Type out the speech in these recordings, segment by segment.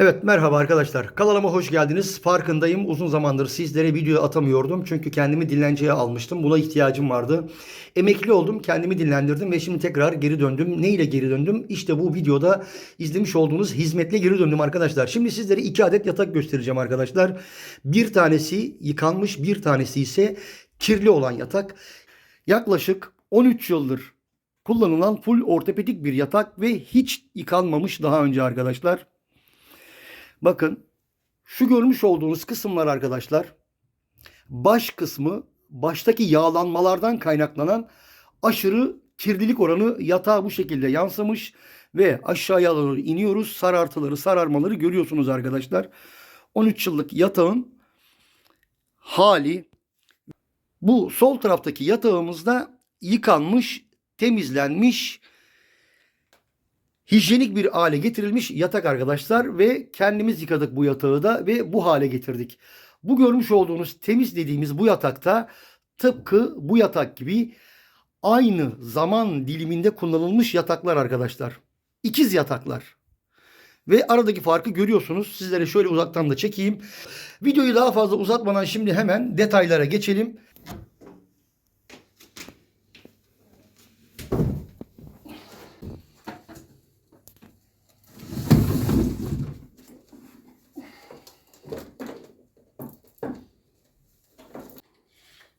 Evet merhaba arkadaşlar. Kanalıma hoş geldiniz. Farkındayım. Uzun zamandır sizlere video atamıyordum. Çünkü kendimi dinlenceye almıştım. Buna ihtiyacım vardı. Emekli oldum. Kendimi dinlendirdim ve şimdi tekrar geri döndüm. Ne ile geri döndüm? İşte bu videoda izlemiş olduğunuz hizmetle geri döndüm arkadaşlar. Şimdi sizlere iki adet yatak göstereceğim arkadaşlar. Bir tanesi yıkanmış, bir tanesi ise kirli olan yatak. Yaklaşık 13 yıldır kullanılan full ortopedik bir yatak ve hiç yıkanmamış daha önce arkadaşlar. Bakın şu görmüş olduğunuz kısımlar arkadaşlar baş kısmı baştaki yağlanmalardan kaynaklanan aşırı kirlilik oranı yatağa bu şekilde yansımış ve aşağıya doğru iniyoruz. Sarartıları sararmaları görüyorsunuz arkadaşlar. 13 yıllık yatağın hali bu sol taraftaki yatağımızda yıkanmış, temizlenmiş, hijyenik bir hale getirilmiş yatak arkadaşlar ve kendimiz yıkadık bu yatağı da ve bu hale getirdik. Bu görmüş olduğunuz temiz dediğimiz bu yatakta tıpkı bu yatak gibi aynı zaman diliminde kullanılmış yataklar arkadaşlar. İkiz yataklar. Ve aradaki farkı görüyorsunuz. Sizlere şöyle uzaktan da çekeyim. Videoyu daha fazla uzatmadan şimdi hemen detaylara geçelim.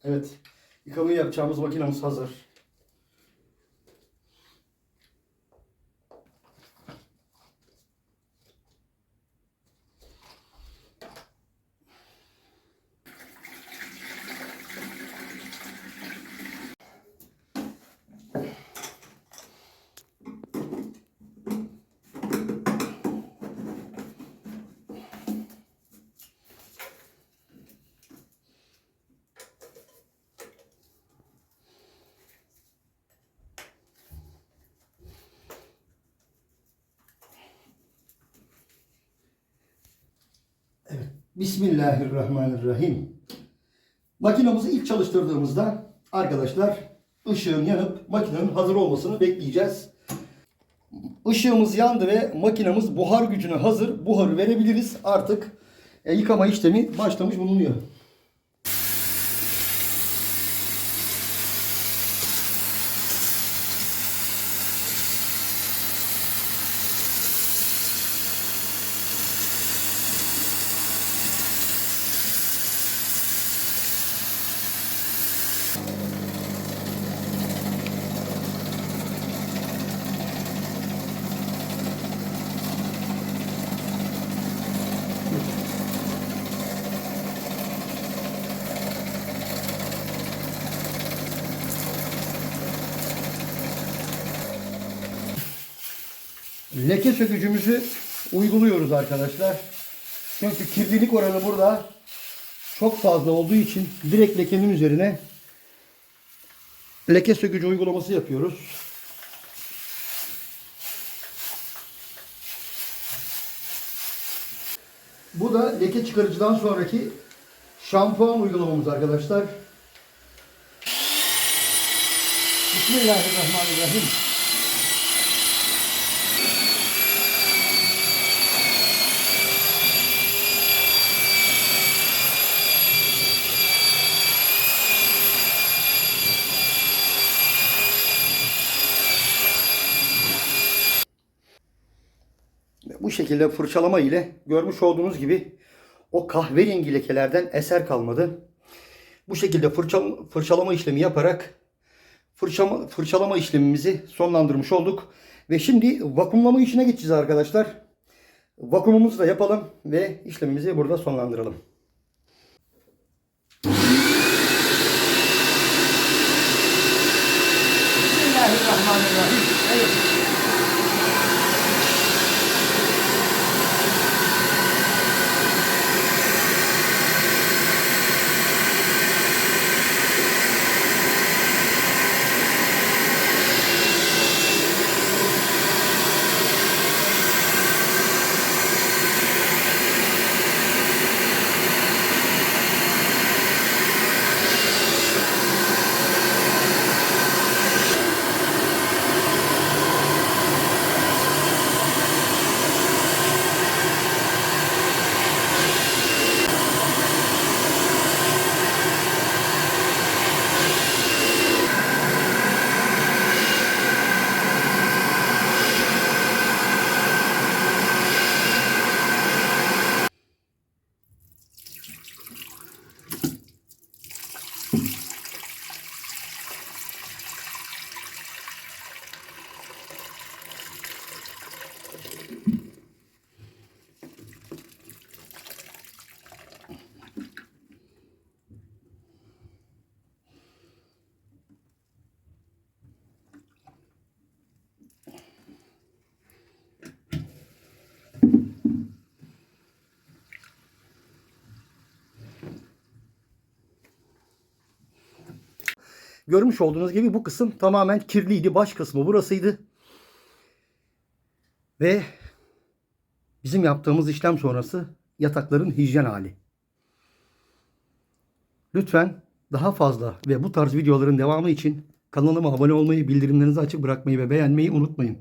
Evet. Yıkamayı yapacağımız makinamız hazır. Bismillahirrahmanirrahim. Makinamızı ilk çalıştırdığımızda arkadaşlar ışığın yanıp makinenin hazır olmasını bekleyeceğiz. Işığımız yandı ve makinamız buhar gücüne hazır. Buharı verebiliriz. Artık e, yıkama işlemi başlamış bulunuyor. Leke sökücümüzü uyguluyoruz arkadaşlar. Çünkü kirlilik oranı burada çok fazla olduğu için direkt lekenin üzerine leke sökücü uygulaması yapıyoruz. Bu da leke çıkarıcıdan sonraki şampuan uygulamamız arkadaşlar. Bismillahirrahmanirrahim. Bu şekilde fırçalama ile görmüş olduğunuz gibi o kahverengi lekelerden eser kalmadı. Bu şekilde fırçal, fırçalama işlemi yaparak fırçama, fırçalama işlemimizi sonlandırmış olduk. Ve şimdi vakumlama işine geçeceğiz arkadaşlar. Vakumumuzu da yapalım ve işlemimizi burada sonlandıralım. Bismillahirrahmanirrahim. Evet. Görmüş olduğunuz gibi bu kısım tamamen kirliydi. Baş kısmı burasıydı. Ve bizim yaptığımız işlem sonrası yatakların hijyen hali. Lütfen daha fazla ve bu tarz videoların devamı için kanalıma abone olmayı, bildirimlerinizi açık bırakmayı ve beğenmeyi unutmayın.